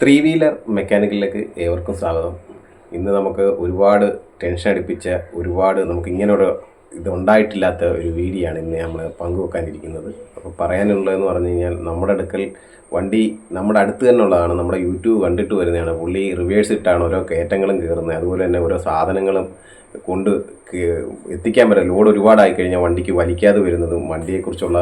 Three wheeler മെക്കാനിക്കലിലേക്ക് ഏവർക്കും സ്വാഗതം. ഇന്ന് നമുക്ക് ഒരുപാട് ടെൻഷൻ അടിപ്പിച്ച ഒരുപാട് നമുക്ക് ഇങ്ങനെ ഒരു ഇത് ഉണ്ടായിട്ടില്ലാത്ത ഒരു വീഡിയോ ആണ് ഇന്ന് നമ്മൾ പങ്കുവെക്കാനിരിക്കുന്നത്. അപ്പോൾ പറയാനുള്ളതെന്ന് പറഞ്ഞു കഴിഞ്ഞാൽ നമ്മുടെ അടുക്കൽ വണ്ടി നമ്മുടെ അടുത്ത് തന്നെ ഉള്ളതാണ് നമ്മുടെ യൂട്യൂബ് കണ്ടിട്ട് വരുന്നതാണ്. പുള്ളി റിവേഴ്സ് ഇട്ടാണ് ഓരോ കയറ്റങ്ങളും കയറുന്നത്. അതുപോലെ തന്നെ ഓരോ സാധനങ്ങളും കൊണ്ട് എത്തിക്കാൻ പറ്റില്ല. ലോഡ് ഒരുപാടായി കഴിഞ്ഞാൽ വണ്ടിക്ക് വലിക്കാതെ വരുന്നതും വണ്ടിയെക്കുറിച്ചുള്ള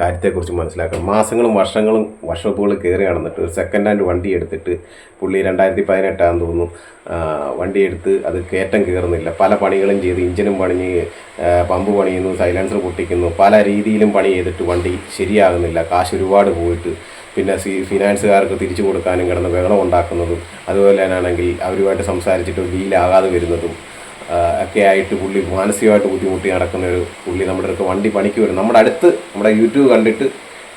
കാര്യത്തെക്കുറിച്ച് മനസ്സിലാക്കണം. മാസങ്ങളും വർഷങ്ങളും വർഷോപ്പുകൾ കയറി നടന്നിട്ട് ഒരു സെക്കൻഡ് ഹാൻഡ് വണ്ടി എടുത്തിട്ട് പുള്ളി രണ്ടായിരത്തി പതിനെട്ടാന്ന് തോന്നുന്നു വണ്ടി എടുത്ത് അത് കയറ്റം കയറുന്നില്ല. പല പണികളും ചെയ്ത്. ഇഞ്ചിനും പണിഞ്ഞ് പമ്പ് പണിയുന്നു സൈലൻസർ പൊട്ടിക്കുന്നു. പല രീതിയിലും പണി ചെയ്തിട്ട് വണ്ടി ശരിയാകുന്നില്ല. കാശ് ഒരുപാട് പോയിട്ട് പിന്നെ സി ഫിനാൻസുകാർക്ക് തിരിച്ചു കൊടുക്കാനും കിടന്ന് ബഹളം ഉണ്ടാക്കുന്നതും അതുപോലെ തന്നെയാണെങ്കിൽ അവരുമായിട്ട് സംസാരിച്ചിട്ട് ഡീലാകാതെ വരുന്നതും ഒക്കെ ആയിട്ട് പുള്ളി മാനസികമായിട്ട് ബുദ്ധിമുട്ടി നടക്കുന്ന ഒരു പുള്ളി നമ്മുടെ അടുത്ത് വണ്ടി പണിക്ക് വരും. നമ്മുടെ അടുത്ത് നമ്മുടെ യൂട്യൂബ് കണ്ടിട്ട്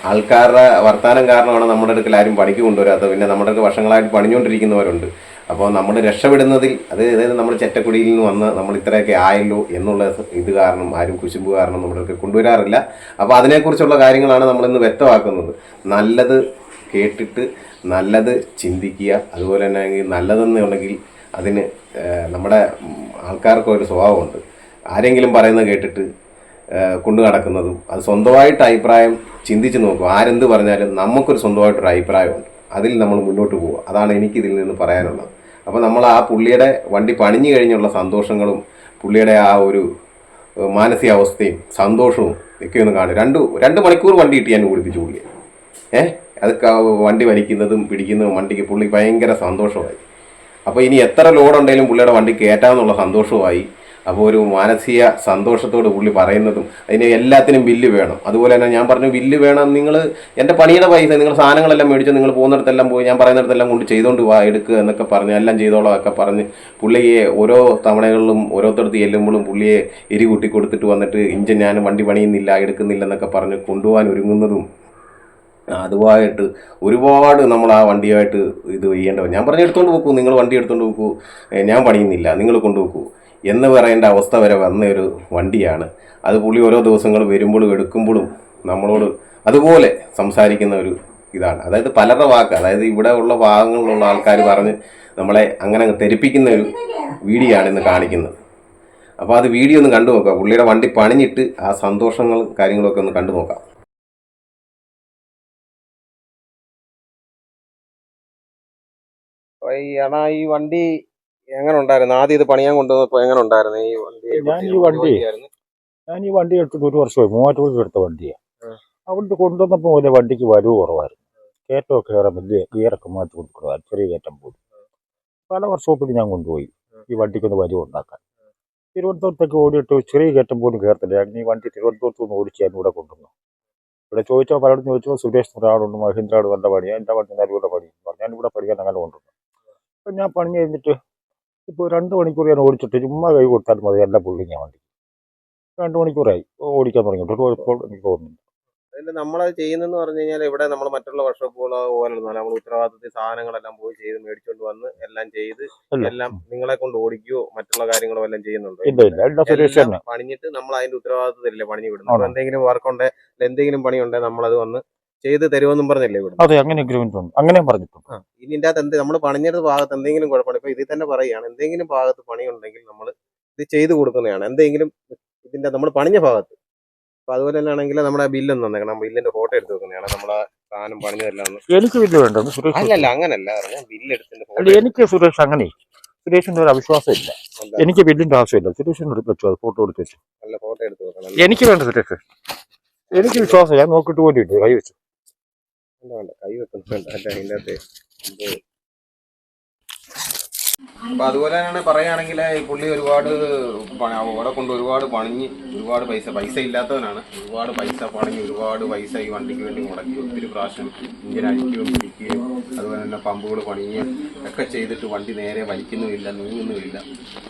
ആൾക്കാരുടെ വർത്താനം കാരണമാണ് നമ്മുടെ അടുക്കൽ ആരും പണിക്ക് കൊണ്ടുവരാത്തത്. പിന്നെ നമ്മുടെ അടുത്ത് വർഷങ്ങളായിട്ട് പണിഞ്ഞുകൊണ്ടിരിക്കുന്നവരുണ്ട്. അപ്പോൾ നമ്മൾ രക്ഷപ്പെടുന്നതിൽ അത് അതായത് നമ്മൾ ചെറ്റക്കുടിയിൽ നിന്ന് വന്ന് നമ്മൾ ഇത്രയൊക്കെ ആയല്ലോ എന്നുള്ള ഇത് കാരണം ആരും കുശുമ്പ് കാരണം നമ്മുടെ അടുത്ത് കൊണ്ടുവരാറില്ല. അപ്പോൾ അതിനെക്കുറിച്ചുള്ള കാര്യങ്ങളാണ് നമ്മളിന്ന് വ്യക്തമാക്കുന്നത്. നല്ലത് കേട്ടിട്ട് നല്ലത് ചിന്തിക്കുക. അതുപോലെ തന്നെ നല്ലതെന്നുണ്ടെങ്കിൽ അതിന് നമ്മുടെ ആൾക്കാർക്ക് ഒരു സ്വഭാവമുണ്ട്. ആരെങ്കിലും പറയുന്നത് കേട്ടിട്ട് കൊണ്ടു നടക്കുന്നതും അത് സ്വന്തമായിട്ട് അഭിപ്രായം ചിന്തിച്ച് നോക്കും. ആരെന്ത് പറഞ്ഞാലും നമുക്കൊരു സ്വന്തമായിട്ടൊരു അഭിപ്രായമുണ്ട്. അതിൽ നമ്മൾ മുന്നോട്ട് പോകുക അതാണ് എനിക്ക് ഇതിൽ നിന്ന് പറയാനുള്ളത്. അപ്പോൾ നമ്മൾ ആ പുള്ളിയുടെ വണ്ടി പണിഞ്ഞു കഴിഞ്ഞുള്ള സന്തോഷങ്ങളും പുള്ളിയുടെ ആ ഒരു മാനസികാവസ്ഥയും സന്തോഷവും ഒക്കെ ഒന്ന് കാണും രണ്ട് രണ്ട് മണിക്കൂർ വണ്ടി കിട്ടി ഞാൻ ഓടിപ്പിച്ചു പുള്ളിയെ. ഏഹ് അത് വണ്ടി വലിക്കുന്നതും പിടിക്കുന്നതും വണ്ടിക്ക് പുള്ളി ഭയങ്കര സന്തോഷമായി. അപ്പോൾ ഇനി എത്ര ലോഡ് ഉണ്ടെങ്കിലും പുള്ളിയുടെ വണ്ടി കയറ്റാമെന്നുള്ള സന്തോഷമായി അപ്പോൾ ഒരു മാനസിക സന്തോഷത്തോട് പുള്ളി പറയുന്നതും അതിന് എല്ലാത്തിനും ബില്ല് വേണം. അതുപോലെ തന്നെ ഞാൻ പറഞ്ഞു ബില്ല് വേണം. നിങ്ങൾ എന്റെ പണിയുടെ പൈസ നിങ്ങൾ സാധനങ്ങളെല്ലാം മേടിച്ച് നിങ്ങൾ പോകുന്നിടത്തെല്ലാം പോയി ഞാൻ പറയുന്നിടത്തെല്ലാം കൊണ്ട് ചെയ്തുകൊണ്ട് വാ എടുക്കുക എന്നൊക്കെ പറഞ്ഞ് എല്ലാം ചെയ്തോളാം ഒക്കെ പറഞ്ഞ് പുള്ളിയെ ഓരോ തവണകളിലും ഓരോരുത്തടത്ത് ചെല്ലുമ്പോഴും പുള്ളിയെ എരി കൂട്ടി കൊടുത്തിട്ട് വന്നിട്ട് ഇഞ്ചൻ ഞാൻ വണ്ടി പണിയുന്നില്ല എടുക്കുന്നില്ല എന്നൊക്കെ പറഞ്ഞ് കൊണ്ടുപോകാൻ ഒരുങ്ങുന്നതും അതുമായിട്ട് ഒരുപാട് നമ്മൾ ആ വണ്ടിയായിട്ട് ഇത് ചെയ്യേണ്ടവർ. ഞാൻ പറഞ്ഞ് എടുത്തോണ്ട് പോക്കൂ നിങ്ങൾ വണ്ടി എടുത്തോണ്ട് പോക്കൂ ഞാൻ പണിയുന്നില്ല നിങ്ങൾ കൊണ്ടുപോക്കൂ എന്ന് പറയേണ്ട അവസ്ഥ വരെ വന്ന ഒരു വണ്ടിയാണ്. അത് പുള്ളി ഓരോ ദിവസങ്ങൾ വരുമ്പോഴും എടുക്കുമ്പോഴും നമ്മളോട് അതുപോലെ സംസാരിക്കുന്ന ഒരു ഇതാണ്. അതായത് പലരുടെ വാക്ക് അതായത് ഇവിടെ ഉള്ള ഭാഗങ്ങളിലുള്ള ആൾക്കാർ പറഞ്ഞ് നമ്മളെ അങ്ങനെ അങ്ങ് തെരിപ്പിക്കുന്ന ഒരു വീഡിയോ ആണ് ഇന്ന് കാണിക്കുന്നത്. അപ്പോൾ അത് വീഡിയോ ഒന്ന് കണ്ടു നോക്കാം. പുള്ളിയുടെ വണ്ടി പണിഞ്ഞിട്ട് ആ സന്തോഷങ്ങളും കാര്യങ്ങളൊക്കെ ഒന്ന് കണ്ടു നോക്കാം. ഈ അണാ ഈ വണ്ടി എങ്ങനെ ഉണ്ടായിരുന്നു? ആദ്യം ഇത് പണിയാൻ കൊണ്ടുവന്നപ്പോ എങ്ങനെ ഉണ്ടായിരുന്നു? ഈ വണ്ടി ഞാൻ ഈ വണ്ടി ഞാൻ ഈ വണ്ടി എടുത്തിട്ട് ഒരു വർഷമായി. മൂവാറ്റുപുഴ എടുത്ത വണ്ടിയാണ് ആ. അവിടെ കൊണ്ടുവന്നപ്പോൾ മുതലേ വണ്ടിക്ക് വരവ് കുറവായിരുന്നു. കയറ്റമൊക്കെ കയറാൻ വലിയ ഗിയറൊക്കെ മാറ്റി കൊടുക്കുന്നതാണ് ചെറിയ കയറ്റം പോലും. പല വർഷോപ്പിൽ ഞാൻ കൊണ്ടുപോയി ഈ വണ്ടിക്കൊന്ന് വരവ് ഉണ്ടാക്കാൻ. തിരുവനന്തപുരത്തൊക്കെ ഓടിയിട്ട് ചെറിയ കയറ്റം പോലും കയറത്തില്ല. ഞാൻ ഈ വണ്ടി തിരുവനന്തപുരത്ത് നിന്ന് ഓടിച്ച് ഞാൻ ഇവിടെ കൊണ്ടുവന്നു. ഇവിടെ ചോദിച്ചോ പലയിടത്തും ചോദിച്ചോ സുരേഷ് ഒരാളുണ്ട് മഹീന്ദ്രാട് നല്ല പണിയാണ് എന്റെ വണ്ടി നല്ല പണി പറഞ്ഞു. ഞാൻ ഇവിടെ പഠിക്കാൻ അങ്ങനെ കൊണ്ടുവന്നു. അപ്പം ഞാൻ പണി കഴിഞ്ഞിട്ട് ഇപ്പോൾ രണ്ട് മണിക്കൂർ ഞാൻ ഓടിച്ചിട്ട് ചുമ്മാ കൈ കൊടുത്താൽ മതി എല്ലാ പുള്ളി ഞാൻ വണ്ടി. രണ്ട് മണിക്കൂറായി. ഓടിക്കാൻ തുടങ്ങിയിട്ട് ഇപ്പോൾ എനിക്ക് തോന്നുന്നു അതിൽ നമ്മളത് ചെയ്യുന്നതെന്ന് പറഞ്ഞു കഴിഞ്ഞാൽ ഇവിടെ നമ്മൾ മറ്റുള്ള വർക്ക്ഷോപ്പുകളോ പോലൊന്നും നമ്മൾ ഉത്തരവാദിത്തത്തിൽ സാധനങ്ങളെല്ലാം പോയി ചെയ്ത് മേടിച്ചുകൊണ്ട് വന്ന് എല്ലാം ചെയ്ത് എല്ലാം നിങ്ങളെ കൊണ്ട് ഓടിക്കുകയോ മറ്റുള്ള കാര്യങ്ങളോ എല്ലാം ചെയ്യുന്നുണ്ടോ. പണിഞ്ഞിട്ട് നമ്മൾ അതിന്റെ ഉത്തരവാദിത്തത്തിലല്ലേ പണിഞ്ഞു വിടുന്നത്? എന്തെങ്കിലും വർക്ക് ഉണ്ടെ എന്തെങ്കിലും പണി ഉണ്ടെ നമ്മളത് വന്ന് ചെയ്ത് തരുമെന്നും പറഞ്ഞല്ലേ അതെ അങ്ങനെ അഗ്രിമെന്റ് ഉണ്ട് അങ്ങനെ പറഞ്ഞിട്ടുണ്ട്. ഇതിന്റെ അകത്ത് എന്ത് നമ്മൾ പണിഞ്ഞത് ഭാഗത്ത് എന്തെങ്കിലും കുഴപ്പമാണ് ഇപ്പൊ ഇതിൽ തന്നെ പറയുകയാണ് എന്തെങ്കിലും ഭാഗത്ത് പണിയുണ്ടെങ്കിൽ നമ്മൾ ഇത് ചെയ്തു കൊടുക്കുന്നതാണ്. എന്തെങ്കിലും ഇതിന്റെ നമ്മൾ പണിഞ്ഞ ഭാഗത്ത്. അപ്പൊ അതുപോലെ തന്നെ ആണെങ്കിൽ നമ്മുടെ ബില്ലൊന്നും തന്നേക്കണം. ബില്ലിന്റെ ഫോട്ടോ എടുത്ത് വെക്കുന്നതാണ്. നമ്മളെ സാധനം പണിഞ്ഞതെല്ലാം എനിക്ക് ബില്ല് വേണ്ട ഒന്ന് സുരേഷ് അല്ലല്ല അങ്ങനല്ല. ഞാൻ ബില്ല് എടുത്തിന്റെ എനിക്ക് സുരേഷ് അങ്ങനെ സുരേഷിന്റെ ഒരു അവിശ്വാസം ഇല്ല എനിക്ക് ബില്ലിന്റെ ആവശ്യമില്ല. സുരേഷിന്റെ എടുത്ത് വെച്ചു അത് ഫോട്ടോ എടുത്ത് വെച്ചു. നല്ല ഫോട്ടോ എടുത്ത് വെക്കണം. എനിക്ക് വേണ്ട സുരേഷ്. എനിക്ക് വിശ്വാസം ഞാൻ നോക്കിയിട്ട് പോലും ഇല്ല കൈ വെച്ചു. വേണ്ട, വേണ്ട. കൈ വെക്കുന്നുണ്ട് അല്ല അതിന്റെ അകത്ത് അപ്പൊ അതുപോലെ തന്നെ പറയുകയാണെങ്കിൽ ഈ പുള്ളി ഒരുപാട് അവിടെ കൊണ്ട് ഒരുപാട് പണിഞ്ഞ് ഒരുപാട് പൈസ പൈസ ഇല്ലാത്തവനാണ്. ഒരുപാട് പൈസ പണിഞ്ഞ് ഒരുപാട് പൈസ ഈ വണ്ടിക്ക് വേണ്ടി മുടക്കി ഒത്തിരി പ്രാവശ്യം ഇങ്ങനെ അടിക്കുകയും പിടിക്കുകയും അതുപോലെ തന്നെ പമ്പുകൾ പണിയുകയും ഒക്കെ ചെയ്തിട്ട് വണ്ടി നേരെ വലിക്കുന്നുമില്ല നീങ്ങുന്നുമില്ല.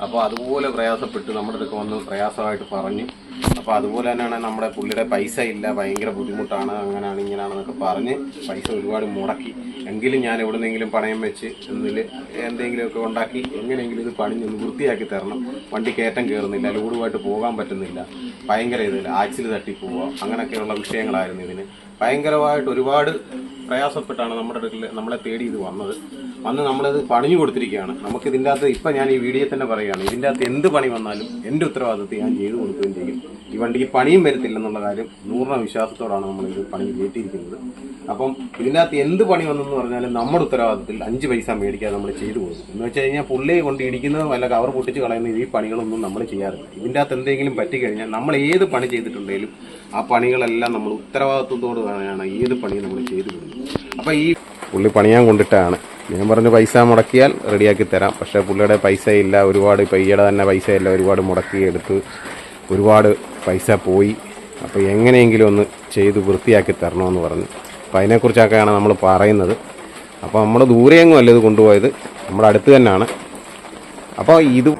അപ്പോൾ അതുപോലെ പ്രയാസപ്പെട്ട് നമ്മുടെ അടുത്ത് വന്ന് പ്രയാസമായിട്ട് പറഞ്ഞു. അപ്പോൾ അതുപോലെ തന്നെയാണ് നമ്മുടെ പുള്ളിയുടെ പൈസ ഇല്ല ഭയങ്കര ബുദ്ധിമുട്ടാണ് അങ്ങനെയാണ് ഇങ്ങനെയാണെന്നൊക്കെ പറഞ്ഞ് പൈസ ഒരുപാട് മുടക്കി. എങ്കിലും ഞാൻ എവിടെന്നെങ്കിലും പണയം വെച്ച് എന്നിൽ എന്തെങ്കിലുമൊക്കെ ഉണ്ടാക്കി എങ്ങനെയെങ്കിലും ഇത് പണിഞ്ഞൊന്ന് വൃത്തിയാക്കി തരണം. വണ്ടി കയറ്റം കയറുന്നില്ല ലോഡുമായിട്ട് പോകാൻ പറ്റുന്നില്ല. ഭയങ്കര ഇതില്ല ആക്സിൽ തട്ടിപ്പോവുക അങ്ങനെയൊക്കെയുള്ള വിഷയങ്ങളായിരുന്നു ഇതിന്. ഭയങ്കരമായിട്ട് ഒരുപാട് പ്രയാസപ്പെട്ടാണ് നമ്മുടെ അടുക്കൽ നമ്മളെ തേടി ഇത് വന്നത്. വന്ന് നമ്മളിത് പണിഞ്ഞു കൊടുത്തിരിക്കുകയാണ്. നമുക്ക് ഇതിന്റെ അകത്ത് ഇപ്പം ഞാൻ ഈ വീഡിയോ തന്നെ പറയുകയാണ് ഇതിന്റെ അകത്ത് എന്ത് പണി വന്നാലും എന്റെ ഉത്തരവാദിത്വം ഞാൻ ചെയ്തു കൊടുക്കുകയും ചെയ്യും. ഈ വണ്ടിക്ക് പണിയും വരത്തില്ലെന്നുള്ള കാര്യം നൂറിന വിശ്വാസത്തോടാണ് നമ്മൾ ഇത് പണി കയറ്റിയിരിക്കുന്നത് അപ്പം ഇതിനകത്ത് എന്ത് പണി വന്നെന്ന് പറഞ്ഞാലും നമ്മുടെ ഉത്തരവാദിത്തത്തിൽ അഞ്ച് പൈസ മേടിക്കാതെ നമ്മൾ ചെയ്തു പോകും. എന്ന് വെച്ച് കഴിഞ്ഞാൽ പുള്ളിയെ കൊണ്ട് ഇടിക്കുന്നതും വല്ല കവർ പൊട്ടിച്ച് കളയുന്ന ഈ പണികളൊന്നും നമ്മൾ ചെയ്യാറില്ല. ഇതിന്റെ അകത്ത് എന്തെങ്കിലും പറ്റിക്കഴിഞ്ഞാൽ നമ്മൾ ഏത് പണി ചെയ്തിട്ടുണ്ടെങ്കിലും ആ പണികളെല്ലാം നമ്മൾ ഉത്തരവാദിത്വത്തോട് തന്നെയാണ് ഏത് പണി നമ്മൾ ചെയ്തു കൊടുക്കുന്നത് അപ്പോൾ ഈ പുള്ളി പണിയാൻ കൊണ്ടിട്ടാണ്. ഞാൻ പറഞ്ഞു പൈസ മുടക്കിയാൽ റെഡിയാക്കി തരാം. പക്ഷേ പുള്ളിയുടെ പൈസ ഇല്ല ഒരുപാട് പയ്യയുടെ തന്നെ പൈസ ഇല്ല ഒരുപാട് മുടക്കി എടുത്ത് ഒരുപാട് പൈസ പോയി. അപ്പോൾ എങ്ങനെയെങ്കിലും ഒന്ന് ചെയ്ത് വൃത്തിയാക്കി തരണമെന്ന് പറഞ്ഞു. അപ്പോൾ അതിനെക്കുറിച്ചൊക്കെയാണ് നമ്മൾ പറയുന്നത്. അപ്പോൾ നമ്മൾ ദൂരെയെങ്ങും അല്ല ഇത് കൊണ്ടുപോയത്. നമ്മുടെ അടുത്ത് തന്നെയാണ്. അപ്പോൾ ഇത്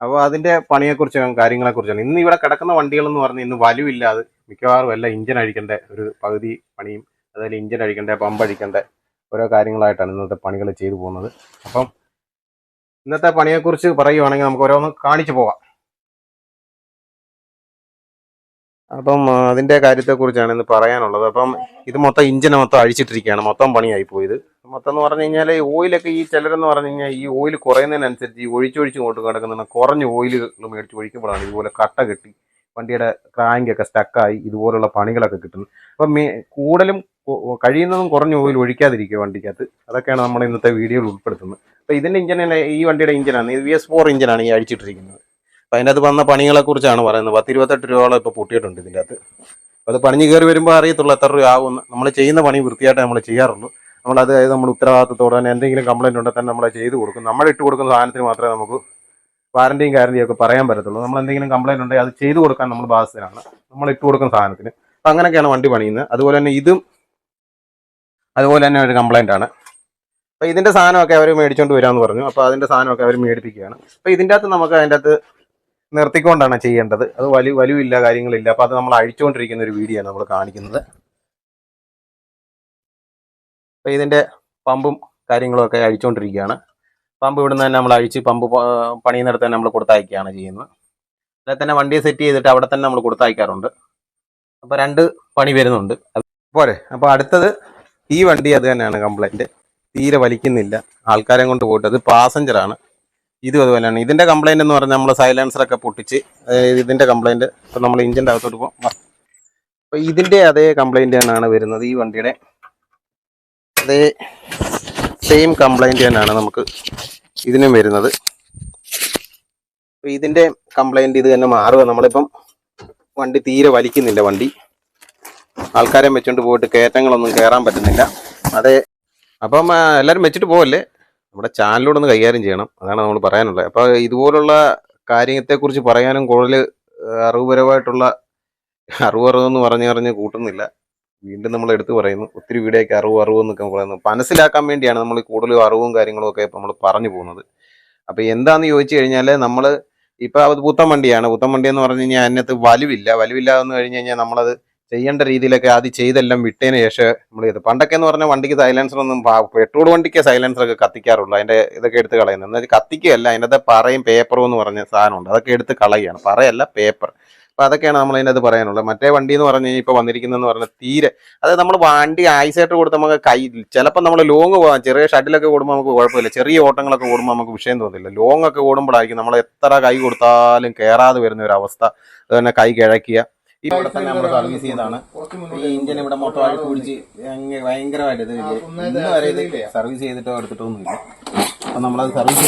അപ്പോൾ അതിന്റെ പണിയെക്കുറിച്ചും കാര്യങ്ങളെക്കുറിച്ചാണ് ഇന്ന് ഇവിടെ കിടക്കുന്ന വണ്ടികളെന്ന് പറഞ്ഞ് ഇന്ന് വലുവില്ലാതെ മിക്കവാറും എല്ലാം ഇഞ്ചൻ അഴിക്കേണ്ട ഒരു പകുതി പണിയും അതുപോലെ ഇഞ്ചൻ അഴിക്കേണ്ട പമ്പ് അഴിക്കേണ്ട ഓരോ കാര്യങ്ങളായിട്ടാണ് ഇന്നത്തെ പണികൾ ചെയ്തു പോകുന്നത്. അപ്പം ഇന്നത്തെ പണിയെക്കുറിച്ച് പറയുവാണെങ്കിൽ നമുക്ക് ഓരോന്ന് കാണിച്ചു പോകാം അപ്പം അതിന്റെ കാര്യത്തെക്കുറിച്ചാണ് ഇന്ന് പറയാനുള്ളത്. അപ്പം ഇത് മൊത്തം ഇഞ്ചിനെ മൊത്തം അഴിച്ചിട്ടിരിക്കുകയാണ്. മൊത്തം പണിയായി പോയത് മൊത്തം എന്ന് പറഞ്ഞു കഴിഞ്ഞാൽ ഓയിലൊക്കെ ഈ ചിലരെന്ന് പറഞ്ഞു കഴിഞ്ഞാൽ ഈ ഓയിൽ കുറയുന്നതിനനുസരിച്ച് ഈ ഒഴിച്ചൊഴിച്ച് കൊണ്ട് കിടക്കുന്ന കുറഞ്ഞ ഓയിലുകൾ മേടിച്ച് ഒഴിക്കുമ്പോഴാണ് ഇതുപോലെ കട്ട കെട്ടി വണ്ടിയുടെ ക്രാങ്കൊക്കെ സ്റ്റക്കായി ഇതുപോലുള്ള പണികളൊക്കെ കിട്ടുന്നത്. അപ്പം മേ കൂടുതലും കഴിയുന്നതും കുറഞ്ഞ ഓയിൽ ഒഴിക്കാതിരിക്കുക വണ്ടിക്കകത്ത്. അതൊക്കെയാണ് നമ്മൾ ഇന്നത്തെ വീഡിയോയിൽ ഉൾപ്പെടുത്തുന്നത്. അപ്പോൾ ഇതിന്റെ ഇഞ്ചിനെ ഈ വണ്ടിയുടെ ഇഞ്ചിനാണ് വി എസ് ഫോർ ഇഞ്ചിനാണ് ഈ അഴിച്ചിട്ടിരിക്കുന്നത്. അപ്പോൾ അതിനകത്ത് വന്ന പണികളെ കുറിച്ചാണ് പറയുന്നത്. പത്ത് ഇരുപത്തെട്ട് രൂപയോളം ഇപ്പോൾ പൊട്ടിയിട്ടുണ്ട് ഇതിന്റെ അകത്ത്. അത് പണിഞ്ഞ് കയറി വരുമ്പോൾ അറിയത്തുള്ളൂ എത്ര രൂപ ആകുമെന്ന് നമ്മൾ ചെയ്യുന്ന പണി വൃത്തിയായിട്ട് നമ്മൾ ചെയ്യാറുള്ളൂ. നമ്മൾ അതായത് നമ്മൾ ഉത്തരവാദിത്തത്തോടെ തന്നെ എന്തെങ്കിലും കംപ്ലൈന്റ് ഉണ്ടെങ്കിൽ തന്നെ നമ്മളെ ചെയ്ത് കൊടുക്കും. നമ്മൾ ഇട്ട് കൊടുക്കുന്ന സാധനത്തിന് മാത്രമേ നമുക്ക് വാറണ്ടിയും ഗ്യാരണ്ടിയും ഒക്കെ പറയാൻ പറ്റത്തുള്ളൂ. നമ്മൾ എന്തെങ്കിലും കംപ്ലൈന്റ് ഉണ്ടെങ്കിൽ അത് ചെയ്ത് കൊടുക്കാൻ നമ്മൾ ബാധ്യതയാണ് നമ്മൾ ഇട്ട് കൊടുക്കുന്ന സാധനത്തിന്. അപ്പം അങ്ങനെയൊക്കെയാണ് വണ്ടി പണിയുന്നത്. അതുപോലെ തന്നെ ഇതും അതുപോലെ തന്നെ ഒരു കംപ്ലൈന്റ് ആണ്. അപ്പോൾ ഇതിന്റെ സാധനമൊക്കെ അവർ മേടിച്ചുകൊണ്ട് വരാമെന്ന് പറഞ്ഞു. അപ്പോൾ അതിന്റെ സാധനമൊക്കെ അവർ മേടിപ്പിക്കുകയാണ്. അപ്പോൾ ഇതിന്റെ അകത്ത് നമുക്ക് അതിന്റെ അകത്ത് നിർത്തിക്കൊണ്ടാണ് ചെയ്യേണ്ടത്. അത് വലിയ വലുവില്ല കാര്യങ്ങളില്ല. അപ്പോൾ അത് നമ്മൾ അഴിച്ചുകൊണ്ടിരിക്കുന്ന ഒരു വീഡിയോ ആണ് നമ്മൾ കാണിക്കുന്നത്. അപ്പോൾ ഇതിന്റെ പമ്പും കാര്യങ്ങളും ഒക്കെ അഴിച്ചുകൊണ്ടിരിക്കുകയാണ്. പമ്പ് ഇവിടുന്ന് തന്നെ നമ്മൾ അഴിച്ച് പമ്പ് പണി തന്നെ നമ്മൾ കൊടുത്തയക്കുകയാണ് ചെയ്യുന്നത്. അതിൽ തന്നെ വണ്ടിയെ സെറ്റ് ചെയ്തിട്ട് അവിടെ തന്നെ നമ്മൾ കൊടുത്തയക്കാറുണ്ട്. അപ്പോൾ രണ്ട് പണി വരുന്നുണ്ട്. പോരെ. അപ്പോൾ അടുത്തത് ഈ വണ്ടി അത് തന്നെയാണ് കംപ്ലൈന്റ് തീരെ വലിക്കുന്നില്ല. ആൾക്കാരെ കൊണ്ട് പോയിട്ട്. അത് പാസഞ്ചറാണ് ഇതും അതുപോലെയാണ്. ഇതിന്റെ കംപ്ലയിന്റ് എന്ന് പറഞ്ഞാൽ നമ്മൾ സൈലൻസറൊക്കെ പൊട്ടിച്ച് ഇതിന്റെ കംപ്ലൈന്റ് ഇപ്പം നമ്മൾ ഇഞ്ചിന്റെ അകത്തോട്ട് പോകും അപ്പോൾ ഇതിന്റെ അതേ കംപ്ലൈന്റ് തന്നെയാണ് വരുന്നത് ഈ വണ്ടിയുടെ. അതേ സെയിം കംപ്ലൈന്റ് തന്നെയാണ് നമുക്ക് ഇതിനും വരുന്നത്. അപ്പോൾ ഇതിന്റെ കംപ്ലൈന്റ് ഇത് തന്നെ മാറുക നമ്മളിപ്പം വണ്ടി തീരെ വലിക്കുന്നില്ല വണ്ടി. ആൾക്കാരെ വെച്ചുകൊണ്ട് പോയിട്ട് കയറ്റങ്ങളൊന്നും കയറാൻ പറ്റുന്നില്ല. അതെ അപ്പം എല്ലാവരും വെച്ചിട്ട് പോവല്ലേ? നമ്മുടെ ചാനലിലൂടെ ഒന്ന് കൈകാര്യം ചെയ്യണം. അതാണ് നമ്മൾ പറയാനുള്ളത്. അപ്പോൾ ഇതുപോലുള്ള കാര്യത്തെക്കുറിച്ച് പറയാനും കൂടുതൽ അറിവുപരമായിട്ടുള്ള അറിവ് അറിവെന്ന് പറഞ്ഞു പറഞ്ഞ് കൂട്ടുന്നില്ല. വീണ്ടും നമ്മൾ എടുത്തു പറയുന്നു. ഒത്തിരി വീഡിയോയ്ക്ക് അറിവ് അറിവ് എന്നൊക്കെ പറയുന്നു. മനസ്സിലാക്കാൻ വേണ്ടിയാണ് നമ്മൾ കൂടുതലും അറിവും കാര്യങ്ങളും ഒക്കെ നമ്മൾ പറഞ്ഞു പോകുന്നത്. അപ്പോൾ എന്താന്ന് ചോദിച്ചു കഴിഞ്ഞാൽ നമ്മൾ ഇപ്പോൾ അത് പുത്തൻ വണ്ടിയാണ്. പുത്തൻ വണ്ടി എന്ന് പറഞ്ഞു കഴിഞ്ഞാൽ അതിനകത്ത് വലുവില്ല. വലിവില്ല എന്ന് കഴിഞ്ഞ് കഴിഞ്ഞാൽ നമ്മളത് ചെയ്യേണ്ട രീതിയിലൊക്കെ ആദ്യം ചെയ്തെല്ലാം വിട്ടതിന് ശേഷം നമ്മൾ ചെയ്ത്. പണ്ടൊക്കെ എന്ന് പറഞ്ഞാൽ വണ്ടിക്ക് സൈലൻസർ ഒന്നും പെട്രോൾ വണ്ടിക്ക് സൈലൻസർ ഒക്കെ കത്തിക്കാറുള്ളൂ. അതിന്റെ ഇതൊക്കെ എടുത്ത് കളയുന്നത്. എന്നാൽ കത്തിക്കുകയല്ല അതിന്റെ പറയും പേപ്പറും എന്ന് പറഞ്ഞ സാധനമുണ്ട് അതൊക്കെ എടുത്ത് കളയുകയാണ്. പറയല്ല പേപ്പർ അപ്പൊ അതൊക്കെയാണ് നമ്മൾ അതിനകത്ത് പറയാനുള്ളത്. മറ്റേ വണ്ടി എന്ന് പറഞ്ഞു കഴിഞ്ഞാൽ ഇപ്പൊ വന്നിരിക്കുന്നതെന്ന് പറഞ്ഞാൽ തീരെ അത് നമ്മൾ വണ്ടി ആയിസായിട്ട് കൊടുത്ത് നമുക്ക് കൈ ചിലപ്പോൾ നമ്മൾ ലോങ് പോകാം. ചെറിയ ഷട്ടിലൊക്കെ കൂടുമ്പോൾ നമുക്ക് കുഴപ്പമില്ല. ചെറിയ ഓട്ടങ്ങളൊക്കെ കൂടുമ്പോൾ നമുക്ക് വിഷയം തോന്നില്ല. ലോങ് ഒക്കെ ഓടുമ്പോഴായിരിക്കും നമ്മൾ എത്ര കൈ കൊടുത്താലും കയറാതെ വരുന്ന ഒരു അവസ്ഥ. അത് തന്നെ കൈ കിഴക്കുക. ഇവിടെ തന്നെ നമ്മൾ സർവീസ് ചെയ്താണ് ഈ ഇന്ത്യൻ ഇവിടെ മോട്ടോർ ആയി കുടിച്ച് ഭയങ്കരമായിട്ട് ഇത് ഇന്ന് വരെ ഇത് സർവീസ് ചെയ്തിട്ടോ എടുത്തിട്ടൊന്നുമില്ല അപ്പൊ നമ്മളത് സർവീസ്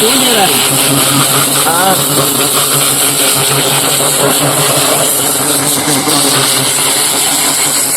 ചെയ്യുന്നത് ആ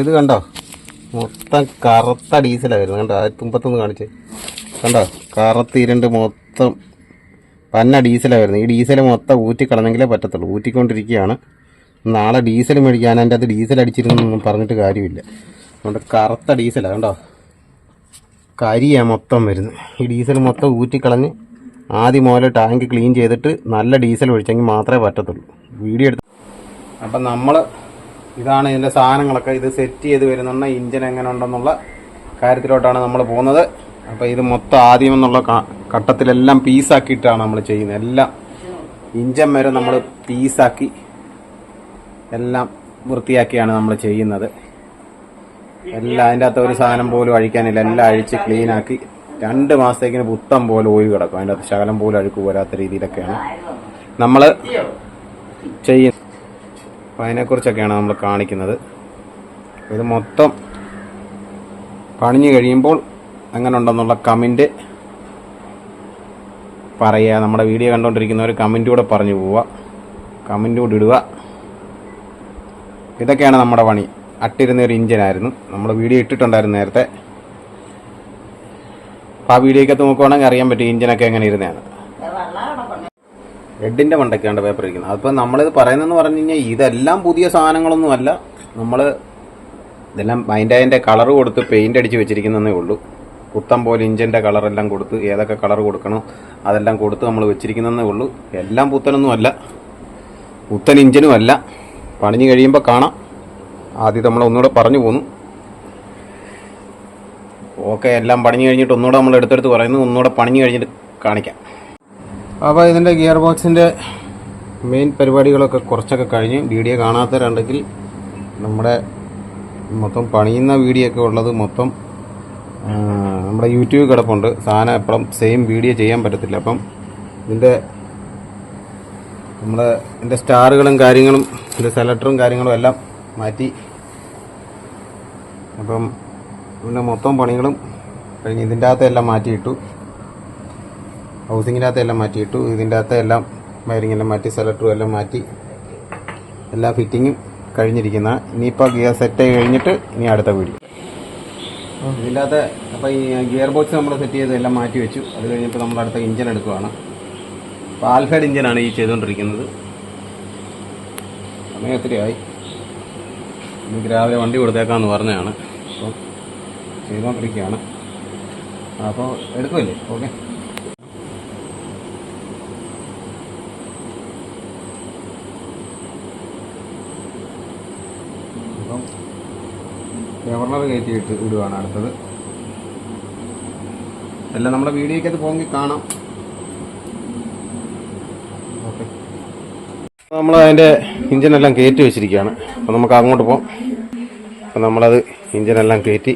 ഇത് കണ്ടോ? മൊത്തം കറുത്ത ഡീസലാണ് വരുന്നത്. കണ്ടോ? ആ തുമ്പത്തൊന്ന് കാണിച്ച്. കണ്ടോ? കറുത്തിരണ്ട് മൊത്തം പന്ന ഡീസലാണ് വരുന്നത്. ഈ ഡീസൽ മൊത്തം ഊറ്റിക്കളഞ്ഞെങ്കിലേ പറ്റത്തുള്ളൂ. ഊറ്റിക്കൊണ്ടിരിക്കുകയാണ്. നാളെ ഡീസൽ മേടിക്കാൻ അതിന്റെ അത് ഡീസൽ അടിച്ചിരുന്നൊന്നും പറഞ്ഞിട്ട് കാര്യമില്ല. അതുകൊണ്ട് കറുത്ത ഡീസലാണ് കണ്ടോ? കരിയാണ് മൊത്തം വരുന്നത്. ഈ ഡീസൽ മൊത്തം ഊറ്റിക്കളഞ്ഞ് ആദ്യം മുതൽ ടാങ്ക് ക്ലീൻ ചെയ്തിട്ട് നല്ല ഡീസൽ ഒഴിച്ചെങ്കിൽ മാത്രമേ പറ്റത്തുള്ളൂ. വീഡിയോ എടുത്ത് അപ്പം നമ്മൾ ഇതാണ് ഇതിന്റെ സാധനങ്ങളൊക്കെ. ഇത് സെറ്റ് ചെയ്ത് വരുന്നുണ്ട്. ഇഞ്ചിൻ എങ്ങനെ ഉണ്ടെന്നുള്ള കാര്യത്തിലോട്ടാണ് നമ്മൾ പോകുന്നത്. അപ്പോൾ ഇത് മൊത്തം ആദ്യം എന്നുള്ള ഘട്ടത്തിലെല്ലാം പീസാക്കിയിട്ടാണ് നമ്മൾ ചെയ്യുന്നത്. എല്ലാം ഇഞ്ചൻ വരെ നമ്മൾ പീസാക്കി എല്ലാം വൃത്തിയാക്കിയാണ് നമ്മൾ ചെയ്യുന്നത്. എല്ലാം അതിന്റെ അകത്ത് ഒരു സാധനം പോലും അഴിക്കാനില്ല. എല്ലാം അഴിച്ച് ക്ലീനാക്കി രണ്ട് മാസത്തേക്കിന് പുത്തം പോലെ ഓയിൽ കിടക്കും. അതിന്റെ അകത്ത് ശകലം പോലും അഴുക്ക് പോരാത്ത രീതിയിലൊക്കെയാണ് നമ്മൾ ചെയ്യുന്നത്. അപ്പം അതിനെക്കുറിച്ചൊക്കെയാണ് നമ്മൾ കാണിക്കുന്നത്. ഇത് മൊത്തം പണിഞ്ഞു കഴിയുമ്പോൾ അങ്ങനെ ഉണ്ടെന്നുള്ള കമന്റ് പറയുക. നമ്മുടെ വീഡിയോ കണ്ടുകൊണ്ടിരിക്കുന്നവർ കമന്റ് കൂടെ പറഞ്ഞു പോവുക. കമന്റ് കൂടെ ഇടുക. ഇതൊക്കെയാണ് നമ്മുടെ പണി. അട്ടിരുന്ന ഒരു ഇഞ്ചിനായിരുന്നു നമ്മൾ വീഡിയോ ഇട്ടിട്ടുണ്ടായിരുന്നു നേരത്തെ. അപ്പോൾ ആ വീഡിയോക്കകത്ത് നോക്കുവാണെങ്കിൽ അറിയാൻ പറ്റും ഇഞ്ചിനൊക്കെ എങ്ങനെ ഇരുന്നതാണ് ഹെഡിന്റെ മണ്ടയ്ക്കാണ്ട് പേപ്പർ ഇരിക്കുന്നത് അതിപ്പോൾ നമ്മളിത് പറയുന്നതെന്ന് പറഞ്ഞു കഴിഞ്ഞാൽ ഇതെല്ലാം പുതിയ സാധനങ്ങളൊന്നും അല്ല നമ്മൾ ഇതെല്ലാം അതിന്റെ അതിന്റെ കളർ കൊടുത്ത് പെയിന്റ് അടിച്ച് വെച്ചിരിക്കുന്നതേ ഉള്ളൂ. കുത്തം പോലെ ഇഞ്ചിന്റെ കളറെല്ലാം കൊടുത്ത് ഏതൊക്കെ കളർ കൊടുക്കണോ അതെല്ലാം കൊടുത്ത് നമ്മൾ വെച്ചിരിക്കുന്നതേ ഉള്ളൂ. എല്ലാം പുത്തനൊന്നും അല്ല പുത്തൻ ഇഞ്ചിനും അല്ല പണിഞ്ഞ് കഴിയുമ്പോൾ കാണാം. ആദ്യം നമ്മൾ ഒന്നുകൂടെ പറഞ്ഞു പോന്നു. ഓക്കെ എല്ലാം പണിഞ്ഞു കഴിഞ്ഞിട്ട് ഒന്നുകൂടെ നമ്മൾ എടുത്തെടുത്ത് പറയുന്നു. ഒന്നുകൂടെ പണിഞ്ഞു കഴിഞ്ഞിട്ട് കാണിക്കാം. അപ്പോൾ ഇതിന്റെ ഗിയർ ബോക്സിന്റെ മെയിൻ പരിപാടികളൊക്കെ കുറച്ചൊക്കെ കഴിഞ്ഞ് വീഡിയോ കാണാത്തവരുണ്ടെങ്കിൽ നമ്മുടെ മൊത്തം പണിയുന്ന വീഡിയോ ഒക്കെ ഉള്ളത് മൊത്തം നമ്മുടെ യൂട്യൂബ് കിടപ്പുണ്ട്. സാധനം എപ്പോഴും സെയിം വീഡിയോ ചെയ്യാൻ പറ്റത്തില്ല. അപ്പം ഇതിന്റെ നമ്മുടെ ഇതിന്റെ സ്റ്റാറുകളും കാര്യങ്ങളും ഇതിന്റെ സെലക്ടറും കാര്യങ്ങളും എല്ലാം മാറ്റി അപ്പം പിന്നെ മൊത്തം പണികളും കഴിഞ്ഞ് ഇതിന്റെ അകത്തെല്ലാം മാറ്റിയിട്ടു. ഹൗസിങ്ങിന്റെ അകത്തെല്ലാം മാറ്റിയിട്ടു. ഇതിന്റെ അകത്തെല്ലാം എല്ലാം മാറ്റി സെലക്ടറും എല്ലാം മാറ്റി. എല്ലാ ഫിറ്റിങ്ങും കഴിഞ്ഞിരിക്കുന്ന. ഇനിയിപ്പോൾ ഗിയർ സെറ്റ് ആയി കഴിഞ്ഞിട്ട് ഇനി അടുത്ത വീഡിയോ ഇതിന്റെ അകത്ത് അപ്പോൾ ഈ ഗിയർ ബോക്സ് നമ്മൾ സെറ്റ് ചെയ്ത് എല്ലാം മാറ്റി വെച്ചു. അത് കഴിഞ്ഞപ്പോൾ നമ്മൾ അടുത്ത ഇഞ്ചൻ എടുക്കുകയാണ് അപ്പോൾ ആൽഫൈഡ് ഇഞ്ചിനാണ് ഈ ചെയ്തുകൊണ്ടിരിക്കുന്നത്. സമയം ഒത്തിരി ആയി എനിക്ക് രാവിലെ വണ്ടി കൊടുത്തേക്കാമെന്ന് പറഞ്ഞതാണ്. അപ്പോൾ ചെയ്തുകൊണ്ടിരിക്കുകയാണ് അപ്പോൾ എടുക്കുമല്ലേ ഓക്കെ. അപ്പം ഗവർണർ കയറ്റിയിട്ട് വിടുവാണ് അടുത്തത്. എല്ലാം നമ്മുടെ വീഡിയോയ്ക്കകത്ത് പോകെങ്കിൽ കാണാം ഓക്കെ നമ്മൾ അതിന്റെ ഇഞ്ചിനെല്ലാം കയറ്റി വെച്ചിരിക്കുകയാണ്. അപ്പോൾ നമുക്ക് അങ്ങോട്ട് പോകാം അപ്പോൾ നമ്മളത് ഇഞ്ചിനെല്ലാം കയറ്റി.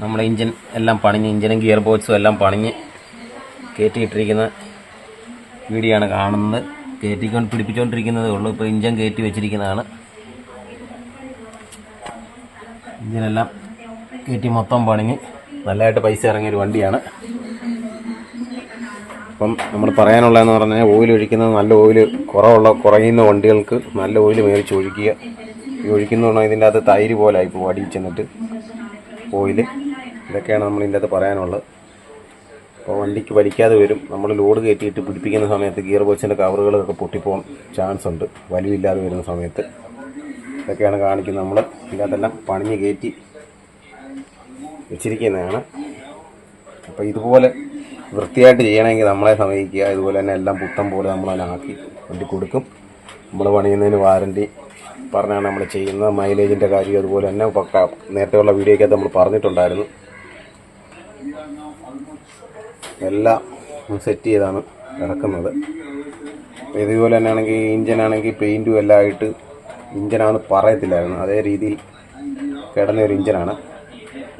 നമ്മുടെ ഇഞ്ചിൻ എല്ലാം പണിഞ്ഞ് ഇഞ്ചിനും ഗിയർ ബോക്സും എല്ലാം പണിഞ്ഞ് കയറ്റിയിട്ടിരിക്കുന്ന വീഡിയോ ആണ് കാണുന്നത്. കയറ്റിക്കൊണ്ട് പിടിപ്പിച്ചുകൊണ്ടിരിക്കുന്നതേ ഉള്ളൂ. ഇപ്പോൾ ഇഞ്ചൻ കയറ്റി വെച്ചിരിക്കുന്നതാണ്. ഇഞ്ചിനെല്ലാം കയറ്റി മൊത്തം പണിഞ്ഞ് നല്ലതായിട്ട് പൈസ ഇറങ്ങിയൊരു വണ്ടിയാണ്. അപ്പം നമ്മൾ പറയാനുള്ളതെന്ന് പറഞ്ഞാൽ ഓയിൽ ഒഴിക്കുന്നത് നല്ല ഓയിൽ കുറവുള്ള കുറയുന്ന വണ്ടികൾക്ക് നല്ല ഓയിൽ മേടിച്ച് ഒഴിക്കുക ഈ ഒഴിക്കുന്നതുകൊണ്ട് ഇതിന്റെ അകത്ത് തൈര് പോലെ ആയിപ്പോൾ അടിയിൽ ചെന്നിട്ട് ഓയിൽ. ഇതൊക്കെയാണ് നമ്മൾ ഇതിന്റെ അകത്ത് പറയാനുള്ളത്. അപ്പോൾ വണ്ടിക്ക് വലിക്കാതെ വരും. നമ്മൾ ലോഡ് കയറ്റിയിട്ട് പിടിപ്പിക്കുന്ന സമയത്ത് ഗിയർ ബോക്സിന്റെ കവറുകളൊക്കെ പൊട്ടിപ്പോകാൻ ചാൻസ് ഉണ്ട്. വലിവില്ലാതെ വരുന്ന സമയത്ത്. ഇതൊക്കെയാണ് കാണിക്കുന്നത്. നമ്മൾ ഇതിനകത്തെല്ലാം പണിഞ്ഞ് കയറ്റി വെച്ചിരിക്കുന്നതാണ്. അപ്പോൾ ഇതുപോലെ വൃത്തിയായിട്ട് ചെയ്യണമെങ്കിൽ നമ്മളെ സമീപിക്കുക. ഇതുപോലെ തന്നെ എല്ലാം പുത്തം പോലെ നമ്മൾ അതിനാക്കി വണ്ടി കൊടുക്കും. നമ്മൾ പണിയുന്നതിന് വാറന്റി പറഞ്ഞാണ് നമ്മൾ ചെയ്യുന്നത്. മൈലേജിന്റെ കാര്യം അതുപോലെ തന്നെ പക്ക നേരത്തെയുള്ള വീഡിയോയ്ക്കകത്ത് നമ്മൾ പറഞ്ഞിട്ടുണ്ടായിരുന്നു. എല്ലാം സെറ്റ് ചെയ്താണ് ഇറക്കുന്നത് ഇതുപോലെ തന്നെ ആണെങ്കിൽ ഇഞ്ചനാണെങ്കിൽ പെയിന്റും എല്ലാം ആയിട്ട് ഇഞ്ചനാണെന്ന് പറയത്തില്ലായിരുന്നു. അതേ രീതിയിൽ കിടന്ന ഒരു ഇഞ്ചനാണ്.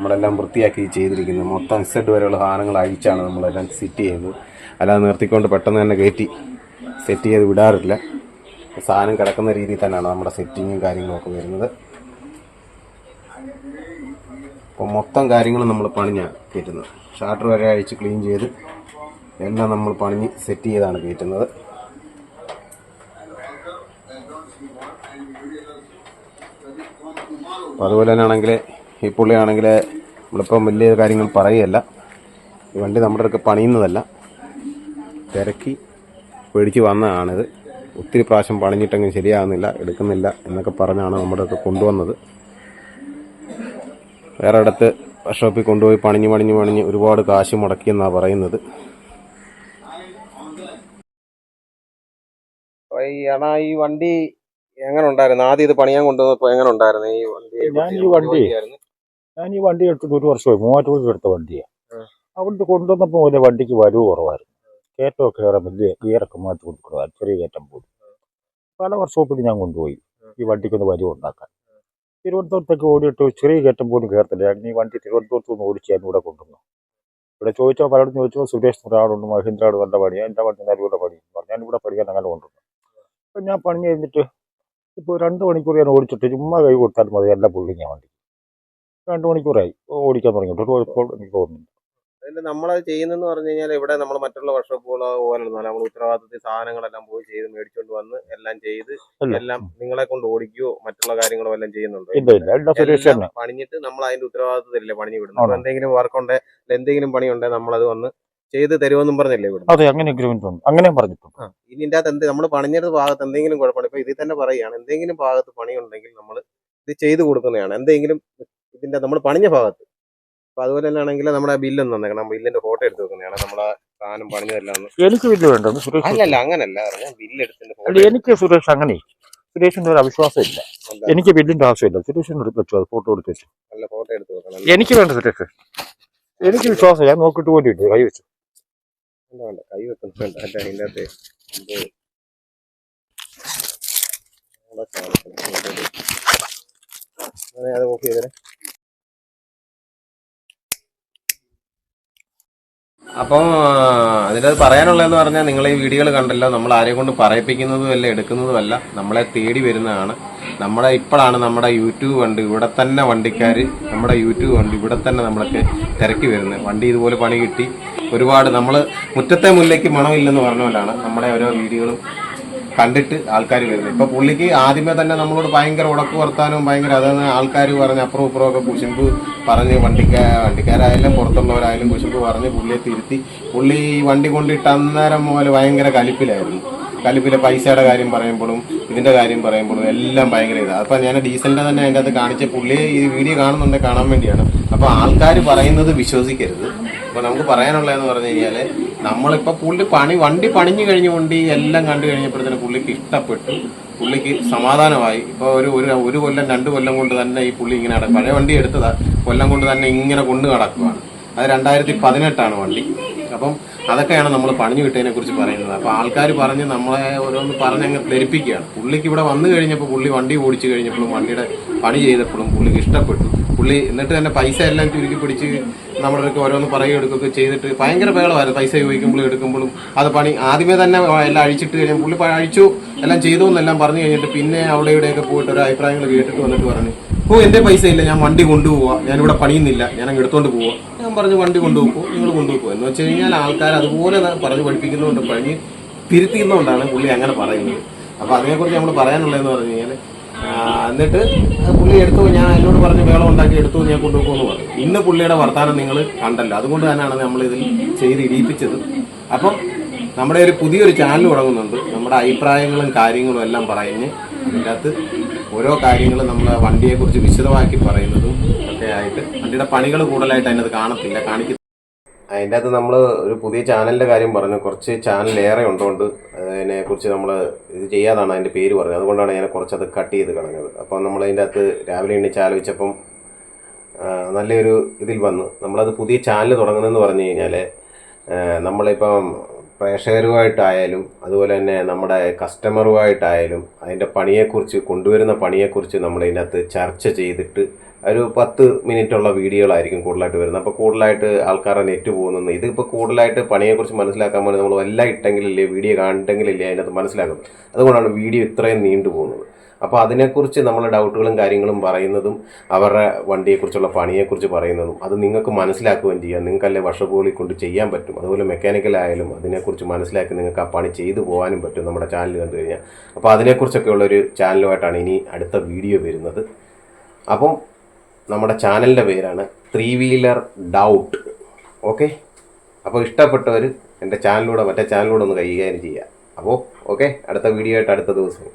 നമ്മളെല്ലാം വൃത്തിയാക്കി ചെയ്തിരിക്കുന്നത് മൊത്തം സെഡ് വരെയുള്ള സാധനങ്ങൾ അഴിച്ചാണ് നമ്മളെല്ലാം സെറ്റ് ചെയ്യുന്നത് അല്ലാതെ നിർത്തിക്കൊണ്ട് പെട്ടെന്ന് തന്നെ കയറ്റി സെറ്റ് ചെയ്ത് വിടാറില്ല. സാധനം കിടക്കുന്ന രീതിയിൽ തന്നെയാണ് നമ്മുടെ സെറ്റിങ്ങും കാര്യങ്ങളൊക്കെ വരുന്നത്. അപ്പോൾ മൊത്തം കാര്യങ്ങളും നമ്മൾ പണിഞ്ഞാണ് കയറ്റുന്നത്. ഷാട്ടർ വരെ അഴിച്ച് ക്ലീൻ ചെയ്ത് എല്ലാം നമ്മൾ പണിഞ്ഞ് സെറ്റ് ചെയ്താണ് കയറ്റുന്നത്. അപ്പോൾ അതുപോലെ തന്നെ ആണെങ്കിൽ ഈ പുള്ളിയാണെങ്കിൽ നമ്മളിപ്പം വലിയ കാര്യങ്ങൾ പറയുകയല്ല. ഈ വണ്ടി നമ്മുടെ അടുക്ക് പണിയുന്നതല്ല. തിരക്കി പേടിച്ച് വന്നതാണിത്. ഒത്തിരി പ്രാവശ്യം പണിഞ്ഞിട്ടെങ്കിലും ശരിയാകുന്നില്ല എടുക്കുന്നില്ല എന്നൊക്കെ പറഞ്ഞാണ് നമ്മുടെ അടുത്ത് കൊണ്ടുവന്നത്. വേറെ ഇടത്ത് വർക്ക്ഷോപ്പിൽ കൊണ്ടുപോയി പണിഞ്ഞ് പണിഞ്ഞ് പണിഞ്ഞ് ഒരുപാട് കാശ് മുടക്കിയെന്നാണ് പറയുന്നത്. ഈ അണാ ഈ വണ്ടി എങ്ങനെ ഉണ്ടായിരുന്നു? ആദ്യം ഇത് പണിയാൻ കൊണ്ടുവന്നപ്പോ എങ്ങനെ ഉണ്ടായിരുന്നു? ഈ വണ്ടി ഞാൻ ഈ വണ്ടി ഞാൻ ഈ വണ്ടി എടുത്തിട്ട് ഒരു വർഷമായി മൂവാറ്റുപുഴ എടുത്ത വണ്ടിയാണ് അവിടുത്തെ അവിടുന്ന് കൊണ്ടുവന്നപ്പോൾ വലിയ വണ്ടിക്ക് വരവ് കുറവായിരുന്നു. കയറ്റമൊക്കെ കയറാൻ വലിയ ഗിയറൊക്കെ മാറ്റി കൊടുക്കണം ചെറിയ കയറ്റം പോലും. പല വർക്ക്ഷോപ്പിൽ ഞാൻ കൊണ്ടുപോയി ഈ വണ്ടിക്കൊന്ന് വരവ് ഉണ്ടാക്കാൻ. തിരുവനന്തപുരത്തേക്ക് ഓടിയിട്ട് ചെറിയ കയറ്റം പോലും കയറത്തില്ല. ഞാൻ ഈ വണ്ടി തിരുവനന്തപുരത്ത് നിന്ന് ഓടിച്ച് ഞാൻ ഇവിടെ കൊണ്ടുവന്നു. ഇവിടെ ചോദിച്ചോ പലരും ചോദിച്ചോ സുരേഷ് ഒരാളുണ്ട് മഹേന്ദ്രയുടെ നല്ല പണിയാണ് എന്റെ വണ്ടി നല്ല പണി പറഞ്ഞു. ഞാൻ ഇവിടെ പഠിക്കാൻ അങ്ങനെ കൊണ്ടുവന്നു. അപ്പം ഞാൻ പണി കഴിഞ്ഞിട്ട് ഇപ്പോൾ രണ്ട് മണിക്കൂർ ഞാൻ ഓടിച്ചിട്ട് ചുമ്മാ കൈ കൊടുത്താൽ മതി എല്ലാ പുള്ളിങ്ങ വണ്ടി രണ്ട് മണിക്കൂറായി. ഓടിക്കാൻ തുടങ്ങിയിട്ട് ഒരു കുഴപ്പം എനിക്ക് തോന്നുന്നു. അതിൽ നമ്മളത് ചെയ്യുന്നെന്ന് പറഞ്ഞു കഴിഞ്ഞാൽ ഇവിടെ നമ്മൾ മറ്റുള്ള വർക്ക്ഷോപ്പുകളോ പോലൊന്നും നമ്മൾ ഉത്തരവാദിത്തത്തിൽ സാധനങ്ങളെല്ലാം പോയി ചെയ്ത് മേടിച്ചുകൊണ്ട് വന്ന് എല്ലാം ചെയ്ത് എല്ലാം നിങ്ങളെ കൊണ്ട് ഓടിക്കുകയോ മറ്റുള്ള കാര്യങ്ങളോ എല്ലാം ചെയ്യുന്നുണ്ട് പണിഞ്ഞിട്ട് നമ്മൾ അതിന്റെ ഉത്തരവാദിത്തത്തിലല്ലേ പണിഞ്ഞു വിടുന്നത്? എന്തെങ്കിലും വർക്ക് ഉണ്ടേ എന്തെങ്കിലും പണി ഉണ്ടെ നമ്മളത് വന്ന് ചെയ്ത് തരുമെന്നും പറഞ്ഞല്ലേ ഇവിടെ അതെ അങ്ങനെ അഗ്രിമെന്റ് ഉണ്ട്. അങ്ങനെയും പറഞ്ഞിട്ടുണ്ട്. ഇനി ഇതിന്റെ അകത്ത് എന്ത് നമ്മൾ പണിഞ്ഞത് ഭാഗത്ത് എന്തെങ്കിലും കുഴപ്പമുണ്ട്. ഇപ്പൊ ഇതിൽ തന്നെ പറയുകയാണ് എന്തെങ്കിലും ഭാഗത്ത് പണി ഉണ്ടെങ്കിൽ നമ്മൾ ഇത് ചെയ്ത് കൊടുക്കുന്നതാണ്. എന്തെങ്കിലും ഇതിന്റെ നമ്മൾ പണിഞ്ഞ ഭാഗത്ത്. അപ്പൊ അതുപോലെ തന്നെ ആണെങ്കിൽ നമ്മുടെ ബില്ലൊന്നും തന്നേക്കണം. ബില്ലിന്റെ ഫോട്ടോ എടുത്ത് വെക്കുന്നതാണ്. നമ്മളെ സാധനം പണിഞ്ഞതെല്ലാം എനിക്ക് ബില്ല് വേണ്ടത് സുരേഷ് അല്ലല്ല അങ്ങനല്ല. ഞാൻ എനിക്ക് സുരേഷ് അങ്ങനെ സുരേഷിന്റെ ഒരു അവിശ്വാസം ഇല്ല. എനിക്ക് ബില്ലിന്റെ ആവശ്യമില്ല. സുരേഷിന് എടുത്ത് വെച്ചു അത് ഫോട്ടോ എടുത്ത് വെച്ചു. നല്ല ഫോട്ടോ എടുത്ത് വെക്കണം. എനിക്ക് വേണ്ട സുരേഷ്. എനിക്ക് വിശ്വാസം ഞാൻ നോക്കിട്ട് പോലും ഇല്ല കൈ വെച്ചു. വേണ്ട വേണ്ട. കൈ അല്ല അകത്ത് അവിടെ കാണിക്കണം. അങ്ങനെ അത് ഓഫ് ചെയ്തേ അപ്പം അതിനകത്ത് പറയാനുള്ളതെന്ന് പറഞ്ഞാൽ നിങ്ങൾ ഈ വീഡിയോകൾ കണ്ടല്ലോ നമ്മൾ ആരെ കൊണ്ട് പറയിപ്പിക്കുന്നതും അല്ല എടുക്കുന്നതും അല്ല നമ്മളെ തേടി വരുന്നതാണ്. നമ്മളെ ഇപ്പോഴാണ് നമ്മുടെ യൂട്യൂബ് വണ്ടി ഇവിടെ തന്നെ വണ്ടിക്കാർ നമ്മുടെ യൂട്യൂബ് വണ്ടി ഇവിടെ തന്നെ നമ്മളൊക്കെ തിരക്കി വരുന്നത്. വണ്ടി ഇതുപോലെ പണി കിട്ടി. ഒരുപാട് നമ്മൾ മുറ്റത്തെ മുല്ലയ്ക്ക് മണമില്ലെന്ന് പറഞ്ഞ പോലാണ് നമ്മുടെ ഓരോ വീഡിയോകളും കണ്ടിട്ട് ആൾക്കാർ വരുന്നത്. ഇപ്പൊ പുള്ളിക്ക് ആദ്യമേ തന്നെ നമ്മളോട് ഭയങ്കര ഉടക്ക് വർത്താനവും ഭയങ്കര അതാണ് ആൾക്കാർ പറഞ്ഞ് അപ്പുറം ഇപ്പുറം ഒക്കെ കുശുമ്പ് പറഞ്ഞ് വണ്ടിക്കാ വണ്ടിക്കാരായാലും പുറത്തുള്ളവരായാലും കുശുമ്പ് പറഞ്ഞ് പുള്ളിയെ തിരുത്തി. പുള്ളി ഈ വണ്ടി കൊണ്ടിട്ട് അന്നേരം മുതൽ ഭയങ്കര കലിപ്പിലായിരുന്നു. കലിപ്പിലെ പൈസയുടെ കാര്യം പറയുമ്പോഴും ഇതിന്റെ കാര്യം പറയുമ്പോഴും എല്ലാം ഭയങ്കര ഇതാണ് അപ്പൊ ഞാൻ ഡീസലിന്റെ തന്നെ അതിന്റെ അത് കാണിച്ച പുള്ളിയെ ഈ വീഡിയോ കാണുന്നുണ്ടെങ്കിൽ കാണാൻ വേണ്ടിയാണ്. അപ്പൊ ആൾക്കാർ പറയുന്നത് വിശ്വസിക്കരുത്. അപ്പൊ നമുക്ക് പറയാനുള്ളതെന്ന് പറഞ്ഞു കഴിഞ്ഞാൽ നമ്മളിപ്പോ പുള്ളി പണി വണ്ടി പണിഞ്ഞു കഴിഞ്ഞുകൊണ്ട് എല്ലാം കണ്ടു കഴിഞ്ഞപ്പോഴത്തേന് പുള്ളിക്ക് ഇഷ്ടപ്പെട്ടു. പുള്ളിക്ക് സമാധാനമായി. ഇപ്പോൾ ഒരു ഒരു ഒരു കൊല്ലം രണ്ട് കൊല്ലം കൊണ്ട് തന്നെ ഈ പുള്ളി ഇങ്ങനെ നടക്കും. പഴയ വണ്ടി എടുത്തതാ. കൊല്ലം കൊണ്ട് തന്നെ ഇങ്ങനെ കൊണ്ടു നടക്കുകയാണ് അത് രണ്ടായിരത്തി പതിനെട്ടാണ് വണ്ടി. അപ്പം അതൊക്കെയാണ് നമ്മൾ പണിഞ്ഞു കിട്ടിയതിനെ കുറിച്ച് പറയുന്നത്. അപ്പോൾ ആൾക്കാർ പറഞ്ഞ് നമ്മളെ ഓരോന്ന് പറഞ്ഞ് അങ്ങ് ധരിപ്പിക്കുകയാണ്. പുള്ളിക്ക് ഇവിടെ വന്നു കഴിഞ്ഞപ്പോൾ പുള്ളി വണ്ടി ഓടിച്ചു കഴിഞ്ഞപ്പോഴും വണ്ടിയുടെ പണി ചെയ്തപ്പോഴും പുള്ളിക്ക് ഇഷ്ടപ്പെട്ടു. പുള്ളി എന്നിട്ട് തന്നെ പൈസ എല്ലാം ചുരുക്കി പിടിച്ച് നമ്മുടെ അടുത്ത് ഓരോന്ന് പറയുക എടുക്കുകയൊക്കെ ചെയ്തിട്ട് ഭയങ്കര ബഹളമായിരുന്നു. പൈസ ചോദിക്കുമ്പോഴും എടുക്കുമ്പോഴും അത് പണി ആദ്യമേ തന്നെ എല്ലാം അഴിച്ചിട്ട് കഴിഞ്ഞാൽ പുള്ളി അഴിച്ചു എല്ലാം ചെയ്തു എന്നെല്ലാം പറഞ്ഞു കഴിഞ്ഞിട്ട് പിന്നെ അവിടെ ഇവിടെയൊക്കെ പോയിട്ട് ഒരു അഭിപ്രായങ്ങൾ കേട്ടിട്ട് വന്നിട്ട് പറഞ്ഞു ഓ എന്റെ പൈസ ഇല്ല ഞാൻ വണ്ടി കൊണ്ടുപോവാ ഇവിടെ പണിയുന്നില്ല ഞാൻ അങ്ങ് എടുത്തോണ്ട് പോവാ. ഞാൻ പറഞ്ഞു വണ്ടി കൊണ്ടുപോകും നിങ്ങൾ കൊണ്ടുപോകും എന്ന് വെച്ച് കഴിഞ്ഞാൽ ആൾക്കാർ അതുപോലെ പറഞ്ഞു പഠിപ്പിക്കുന്നതുകൊണ്ട് പറഞ്ഞ് തിരുത്തിക്കുന്നതുകൊണ്ടാണ് പുള്ളി അങ്ങനെ പറയുന്നത്. അപ്പൊ അതിനെക്കുറിച്ച് നമ്മൾ പറയാനുള്ളതെന്ന് പറഞ്ഞു കഴിഞ്ഞാൽ എന്നിട്ട് പുള്ളി എടുത്തു ഞാൻ എന്നോട് പറഞ്ഞ് വേളം ഉണ്ടാക്കി എടുത്തു ഞാൻ കൊണ്ടുപോകുമെന്ന് പറഞ്ഞു. ഇന്ന് പുള്ളിയുടെ വർത്താനം നിങ്ങൾ കണ്ടല്ലോ. അതുകൊണ്ട് തന്നെയാണ് നമ്മൾ ഇതിൽ ചെയ്ത് ഇടിയിപ്പിച്ചത്. അപ്പം നമ്മുടെ ഒരു പുതിയൊരു ചാനൽ തുടങ്ങുന്നുണ്ട്. നമ്മുടെ അഭിപ്രായങ്ങളും കാര്യങ്ങളും എല്ലാം പറഞ്ഞ് അകത്ത് ഓരോ കാര്യങ്ങളും നമ്മളെ വണ്ടിയെക്കുറിച്ച് വിശദമാക്കി പറയുന്നതും ഒക്കെ ആയിട്ട് വണ്ടിയുടെ പണികൾ കൂടുതലായിട്ട് അതിനത് കാണത്തില്ല. കാണിക്കും അതിന്റെ അകത്ത് നമ്മൾ ഒരു പുതിയ ചാനലിന്റെ കാര്യം പറഞ്ഞു. കുറച്ച് ചാനൽ ഏറെ ഉണ്ടോണ്ട് അതിനെ കുറിച്ച് നമ്മൾ ഇത് ചെയ്യാതാണ് അതിന്റെ പേര് പറഞ്ഞത്. അതുകൊണ്ടാണ് ഞാൻ കുറച്ചത് കട്ട് ചെയ്ത് കളഞ്ഞത്. അപ്പോൾ നമ്മൾ അതിന്റെ അകത്ത് രാവിലെ എണ്ണിച്ച് ആലോചിച്ചപ്പം നല്ലൊരു ഇതിൽ വന്നു. നമ്മളത് പുതിയ ചാനൽ തുടങ്ങുന്നതെന്ന് പറഞ്ഞു കഴിഞ്ഞാൽ നമ്മളിപ്പം പ്രേക്ഷകരുമായിട്ടായാലും അതുപോലെ തന്നെ നമ്മുടെ കസ്റ്റമറുമായിട്ടായാലും അതിന്റെ പണിയെക്കുറിച്ച് കൊണ്ടുവരുന്ന പണിയെക്കുറിച്ച് നമ്മൾ ഇതിനകത്ത് ചർച്ച ചെയ്തിട്ട് ഒരു പത്ത് മിനിറ്റുള്ള വീഡിയോകളായിരിക്കും കൂടുതലായിട്ട് വരുന്നത്. അപ്പോൾ കൂടുതലായിട്ട് ആൾക്കാരുടെ നെറ്റ് പോകുന്നത് ഇതിപ്പോൾ കൂടുതലായിട്ട് പണിയെക്കുറിച്ച് മനസ്സിലാക്കാൻ വേണ്ടി നമ്മൾ എല്ലാം ഇട്ടെങ്കിലല്ലേ വീഡിയോ കണ്ടെങ്കിലല്ലേ അതിനകത്ത് മനസ്സിലാക്കും അതുകൊണ്ടാണ് വീഡിയോ ഇത്രയും നീണ്ടു പോകുന്നത്. അപ്പോൾ അതിനെക്കുറിച്ച് നമ്മൾ ഡൗട്ടുകളും കാര്യങ്ങളും പറയുന്നതും അവരുടെ വണ്ടിയെക്കുറിച്ചുള്ള പണിയെക്കുറിച്ച് പറയുന്നതും അത് നിങ്ങൾക്ക് മനസ്സിലാക്കുകയും ചെയ്യാം. നിങ്ങൾക്കല്ലേ വർഷപോളി കൊണ്ട് ചെയ്യാൻ പറ്റും. അതുപോലെ മെക്കാനിക്കൽ ആയാലും അതിനെക്കുറിച്ച് മനസ്സിലാക്കി നിങ്ങൾക്ക് ആ പണി ചെയ്തു പോകാനും പറ്റും നമ്മുടെ ചാനൽ കണ്ടു കഴിഞ്ഞാൽ. അപ്പോൾ അതിനെക്കുറിച്ചൊക്കെ ഉള്ളൊരു ചാനലുമായിട്ടാണ് ഇനി അടുത്ത വീഡിയോ വരുന്നത്. അപ്പം നമ്മുടെ ചാനലിന്റെ പേരാണ് ത്രീ വീലർ ഡൗട്ട്. ഓക്കെ? അപ്പോൾ ഇഷ്ടപ്പെട്ടവർ എന്റെ ചാനലിലൂടെ മറ്റേ ചാനലിലൂടെ ഒന്ന് കൈകാര്യം ചെയ്യുക അപ്പോൾ ഓക്കെ? അടുത്ത വീഡിയോ ആയിട്ട് അടുത്ത ദിവസം.